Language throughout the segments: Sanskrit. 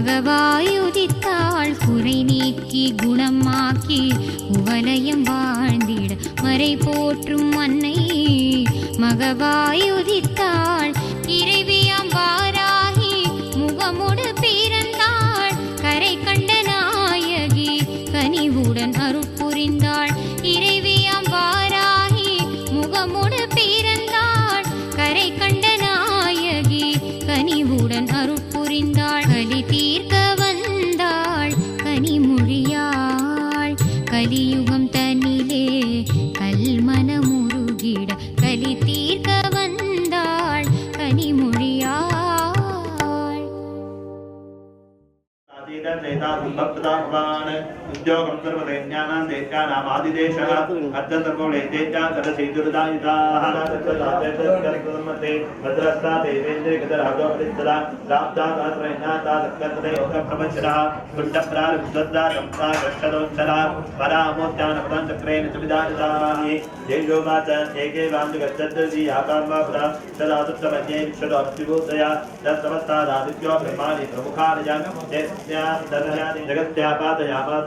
மகவாயுதித்தாள் குறை நீக்கி குணமாக்கி குவலயம் வாழ்ந்திட மறை போற்றும் அன்னை மகவாயுதித்தாள் ఉద్యోగం సర్వదైజ్ఞానాం దేశానాం ఆదిదేశ అర్థ సర్వలేదేత్యా సదసి దుర్దాయుధాః భద్రస్థాతే దేవేంద్రే గదరాగోపరిస్థిత రాబ్దా సహస్రైజ్ఞాతా సత్కర్తదే ప్రపంచరః కుండప్రారుబ్ధద్దాతం ప్రాగర్షదోచ్చరా పరామోద్యాన పదాంచక్రేణ చువిదాయుధామి జైజోమాచ ఏకే వాందు గచ్చద్ది యాకాంబా పురా సదా సుప్తమన్యే విశ్వదో అప్తిభూతయ సమస్తాదాదిత్యో బ్రహ్మాణి ప్రముఖారయ జగత్యాపాతయాపాత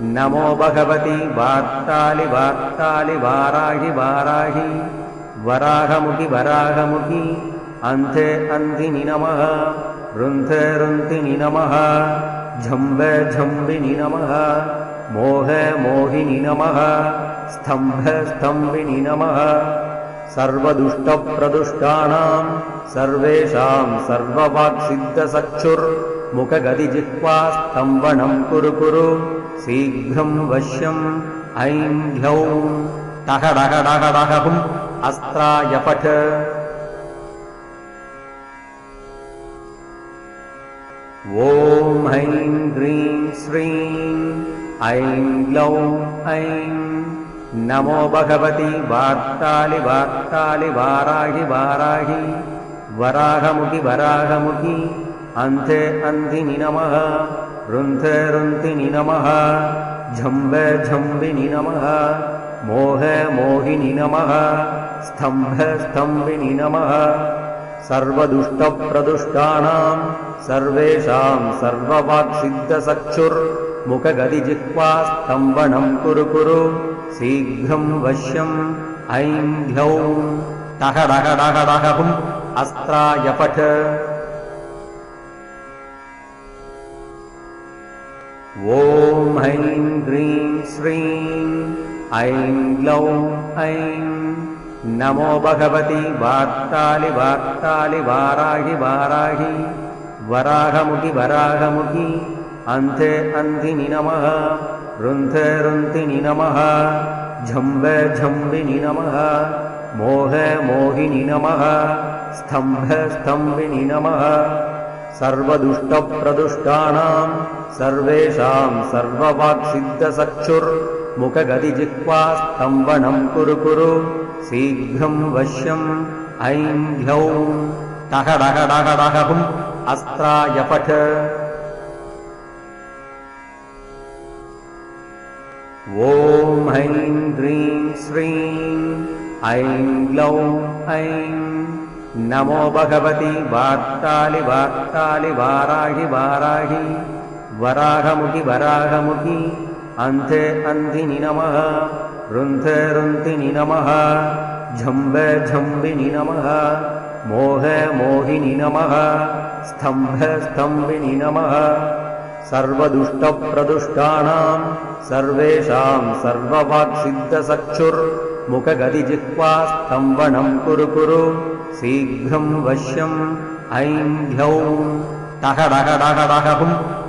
नमो भगवति वार्तालि वार्तालि वाराहि वाराहि। वराहमुखि वराहमुखि। अन्धे अन्धिनि नमः। रुन्धे रुन्धिनि नमः। झम्ब झम्बिनि नमः। मोह मोहिनि नमः। स्तम्भ स्तम्भिनि नमः। सर्वदुष्टप्रदुष्टानां सर्वेषां सर्ववाक्सिद्धसक्षुर्मुखगदिजिह्वा स्तम्भनं कुरु कुरु शीघ्रं वश्यम् ऐं ह्लौं ऐं ह्रीं श्रीं ऐं ग्लौं ऐं नमो भगवति वार्तालि वार्तालि वाराहि वाराहि। वराहमुखि वराहमुखि अन्धे अन्धिनि नमः रुन्धे रुन्धिनि नमः झम्ब झम्बिनि नमः मोह मोहिनि नमः स्तम्भ स्तम्भिनि नमः। सर्वदुष्टप्रदुष्टानां सर्वेषां सर्ववाक्सिद्धसक्षुर्मुखगदिजिह्वा स्तम्भनं कुरु कुरु शीघ्रं वश्यम् ऐं ह्लौं टहडहडहडहुम् अस्त्राय ॐ ऐं ह्रीं श्रीं ऐं ग्लौं ऐं नमो भगवति वार्तालि वार्तालि वाराहि वाराहि वराहमुखि वराहमुखि अन्धे अन्धिनि नमः रुन्धे रुन्धिनि नमः झम्ब झम्बिनि नमः मोह मोहिनि नमः स्तम्भ स्तम्भिनि नमः सर्वदुष्टप्रदुष्टानां सर्वेषां सर्ववाक्सिद्धसक्षुर्मुखगदिजिह्वा मुखगदिजिह्वास्तम्भनं कुरु कुरु शीघ्रं वश्यम् ऐं ह्यौं श्रीं ऐं ग्लौं ऐं नमो भगवति वार्तालि वार्तालि वाराहि वाराहि वराहमुखि वराहमुखि। अन्धे अन्धिनि नमः। रुन्धे रुन्धिनि नमः। झम्ब झम्बिनि नमः। मोह मोहिनि नमः। स्तम्भ स्तम्भिनि नमः। सर्वदुष्टप्रदुष्टानां सर्वेषां सर्ववाक्सिद्धचक्षुर्मुखगदिजिह्वास्तम्भनं कुरु कुरु। शीघ्रं वश्यम् ऐं ह्यौं टहडहडहडहुम्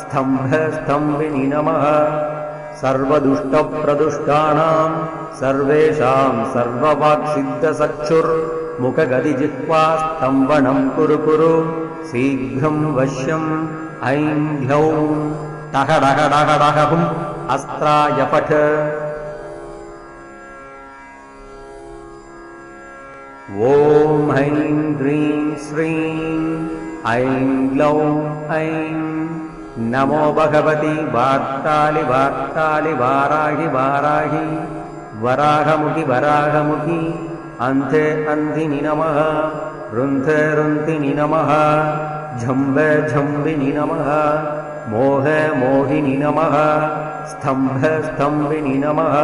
स्तम्भ स्तम्भिनि नमः सर्वदुष्टप्रदुष्टानां सर्वेषां सर्ववाक्सिद्धचक्षुर्मुखगदिजिह्वास्तम्भनं कुरु कुरु। शीघ्रं वश्यम् ऐं ह्यौं टहडहडहडहुम् अस्त्राय पठ। ॐ ऐं ह्रीं श्रीं ऐं ग्लौं ऐं नमो भगवति वार्तालि वार्तालि वाराहि वाराहि। वराहमुखि वराहमुखि। अन्धे अन्धिनि नमः। रुन्धे रुन्धिनि नमः। झम्ब झम्बिनि नमः। मोह मोहिनि नमः। स्तम्भ स्तम्भिनि नमः।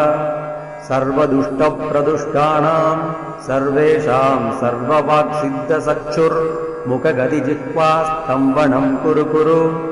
सर्वदुष्टप्रदुष्टानां सर्वेषां सर्ववाक्सिद्धचक्षुर्मुखगदिजिह्वास्तम्भनं कुरु कुरु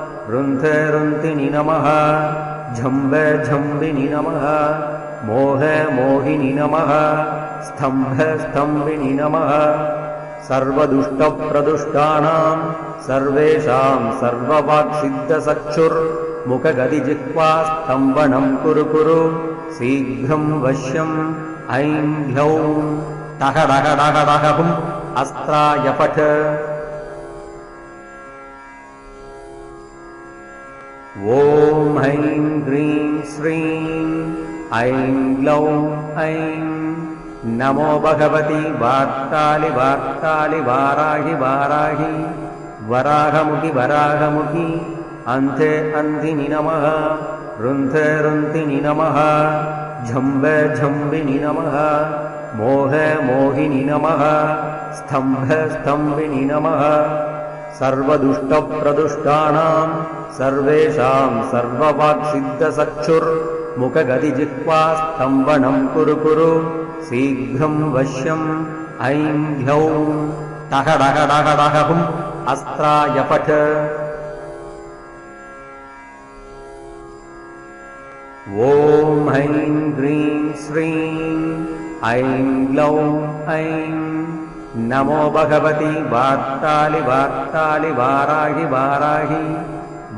रुन्धे रुन्धिनि नमः। झम्ब झम्बिनि नमः। मोह मोहिनि नमः। स्तम्भ स्तम्भिनि नमः। सर्वदुष्टप्रदुष्टानां सर्वेषां सर्ववाक्सिद्धचक्षुर्मुखगदिजिह्वास्तम्भनं कुरु कुरु। शीघ्रं वश्यम् ऐं ह्यौं टहडहडहडहुम् अस्त्राय पठ ॐ ऐं ह्रीं श्रीं ऐं ग्लौं ऐं नमो भगवति वार्तालि वार्तालि वाराहि वाराहि वराहमुखि वराहमुखि अन्धे अन्धिनि नमः रुन्धे रुन्धिनि नमः झम्ब झम्बिनि नमः मोह मोहिनि नमः स्तम्भ स्तम्भिनि नमः सर्वदुष्टप्रदुष्टानां सर्वेषां सर्ववाक्सिद्धचक्षुर्मुखगदिजिह्वास्तम्भनं कुरु कुरु। शीघ्रं वश्यम् ऐं ह्यौं टहडहडहडहुम् ऐं ग्लौं ऐं नमो भगवति वार्तालि वार्तालि वाराहि वाराहि।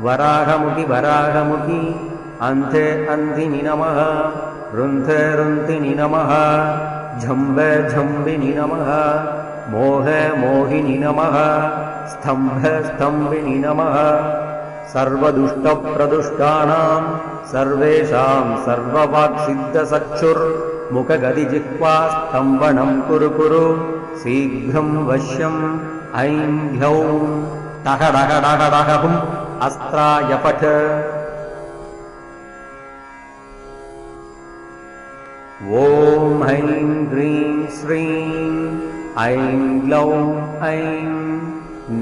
वराहमुखि वराहमुखि। अन्धे अन्धिनि नमः। रुन्धे रुन्धिनि नमः। झम्ब झम्बिनि नमः। मोह मोहिनि नमः। स्तम्भ नमः। सर्वदुष्टप्रदुष्टानां सर्वेषां सर्ववाक्सिद्धचक्षुर्मुखगदिजिह्वास्तम्भनं कुरु कुरु शीघ्रं वश्यम् ऐं ह्यौं टहडहडहडहुम् अस्त्राय पठ ॐ ऐं ह्रीं श्रीं ऐं ग्लौं ऐं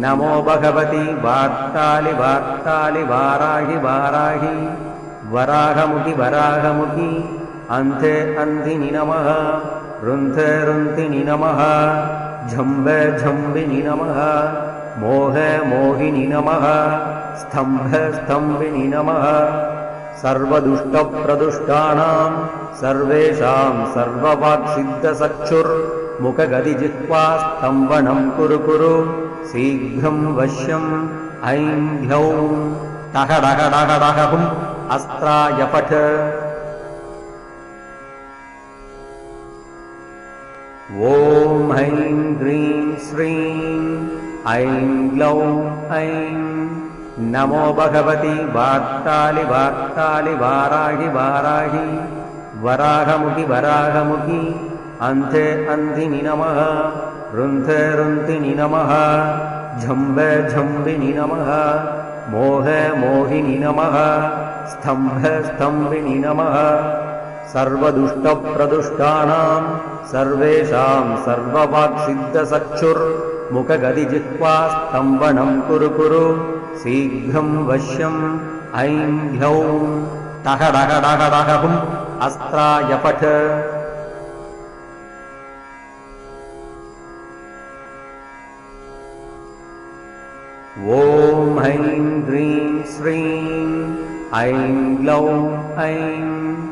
नमो भगवति वार्तालि वार्तालि वाराहि वाराहि। वराहमुखि वराहमुखि अन्ते अन्धिनि नमः रुन्थे रुन्तिनि नमः। झम्ब झम्बिनि नमः। मोह मोहिनि नमः। स्तम्भ स्तम्भिनि नमः। सर्वदुष्टप्रदुष्टानां सर्वेषां सर्ववाक्सिद्धचक्षुर्मुखगदिजिह्वा स्तम्भनं कुरु कुरु। शीघ्रं वश्यम् ऐं ह्यौं। टहडहडहडहुम् अस्त्राय ॐ ऐं ह्रीं श्रीं ऐं ग्लौं ऐं नमो भगवति वार्तालि वार्तालि वाराहि वाराहि वराहमुखि वराहमुखि अन्ते अन्धिनि नमः रुन्थे रुन्तिनि नमः झम्ब झम्बिनि नमः मोह मोहिनि नमः स्तम्भ स्तम्भिनि नमः सर्वदुष्टप्रदुष्टानां सर्वेषां सर्ववाक्सिद्धचक्षुर्मुखगदिजिह्वा स्तम्भनं कुरु कुरु शीघ्रं वश्यम् ऐं ह्यौं। श्रीं ऐं ग्लौं ऐं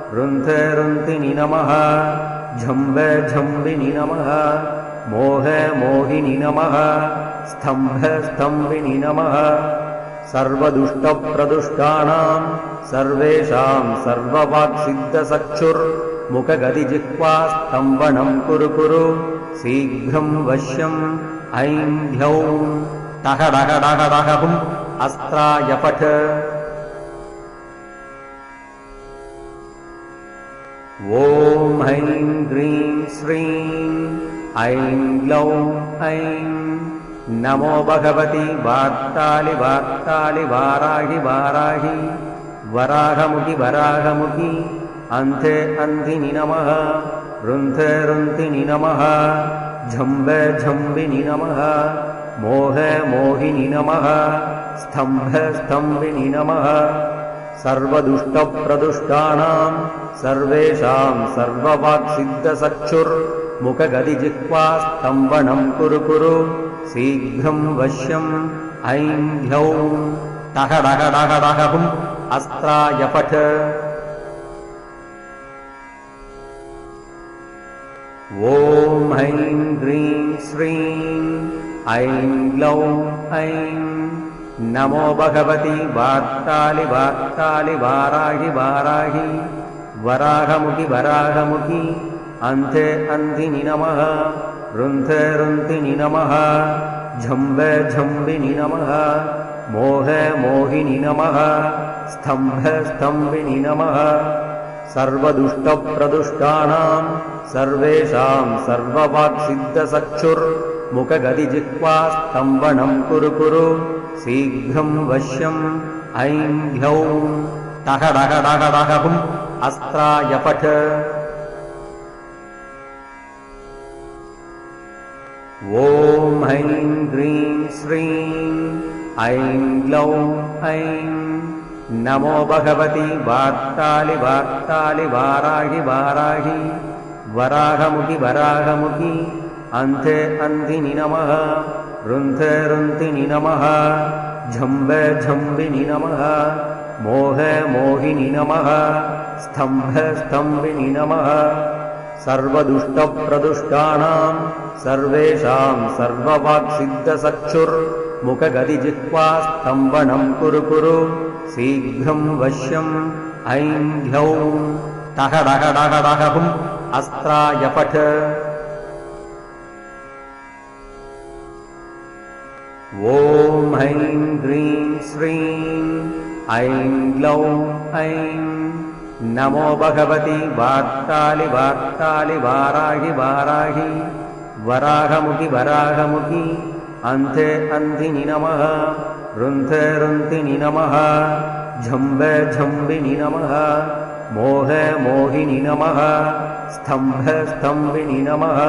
रुन्थे रुन्तिनि नमः। झम्ब झम्बिनि नमः। मोह मोहिनि नमः। स्तम्भ स्तम्भिनि नमः। सर्वदुष्टप्रदुष्टानां सर्वेषां सर्ववाक्सिद्धचक्षुर्मुखगदिजिह्वा स्तम्भनं कुरु कुरु। शीघ्रं वश्यम् ऐं ह्यौं टहडहडहडहुम् अस्त्राय ॐ ऐं ह्रीं श्रीं ऐं ग्लौं ऐं नमो भगवति वार्तालि वार्तालि वाराहि वाराहि वराहमुखि वराहमुखि अन्ते अन्धिनि नमः रुन्थे रुन्तिनि नमः झम्ब झम्बिनि नमः मोह मोहिनि नमः स्तम्भ स्तम्भिनि नमः सर्वदुष्टप्रदुष्टानां सर्वेषां सर्ववाक्सिद्धचक्षुर्मुखगदिजिह्वा स्तम्भनं कुरु कुरु शीघ्रं वश्यम् ऐं ह्यौं टहडहडहडहुम् ऐं श्रीं ऐं नमो भगवति वार्तालि वार्तालि वाराहि वाराहि। वराहमुखि वराहमुखि। अन्ते अन्धिनि नमः। रुन्थे रुन्तिनि नमः। झम्ब झम्बिनि नमः। मोह मोहिनि नमः। स्तम्भ स्तम्भिनि नमः। सर्वदुष्टप्रदुष्टानां सर्वेषां सर्ववाक्सिद्धचक्षुर्मुखगदिजिह्वा स्तम्भनं कुरु कुरु शीघ्रं वश्यम् ऐं ह्यौं टहडहडहडहुम् अस्त्राय पठ। ॐ ऐं ह्रीं श्रीं ऐं ग्लौं ऐं नमो भगवति वार्तालि वार्तालि वाराहि वाराहि वराहमुखि वराहमुखि अन्ते अन्धिनि नमः रुन्धे रुन्धिनि नमः। झम्बे झम्बिनि नमः। मोहे मोहिनि नमः। स्तम्भे स्तम्भिनि नमः। सर्वदुष्टप्रदुष्टानां सर्वेषां सर्ववाक्सिद्धसक्षुर्मुखगदिजिह्वास्तम्भनं कुरु कुरु। शीघ्रं वश्यम् ऐं ह्यौं टह डह ॐ ऐं ह्रीं श्रीं ऐं ग्लौं ऐं नमो भगवति वार्तालि वार्तालि वाराहि वाराहि वराहमुखि वराहमुखि अन्ते अन्धिनि नमः रुन्धे रुन्धिनि नमः झम्बे झम्बिनि नमः मोहे मोहिनि नमः स्तम्भे स्तम्भिनि नमः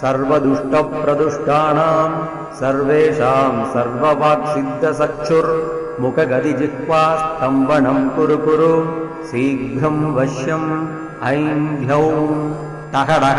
सर्वदुष्टप्रदुष्टानां सर्वेषां सर्ववाक्सिद्धसक्षुर्मुखगदिजिह्वास्तम्भनं कुरु कुरु। शीघ्रं वश्यम् ऐं ह्यौं टह डह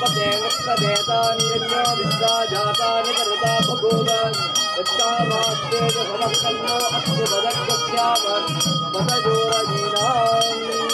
पापदेवस्तदेतान्यो विश्वाजातानिकरुता बभूवन् यत्कामास्तेज फलं कन्नो अस्तु मदग्रस्यामन् मतजोरजीनाम्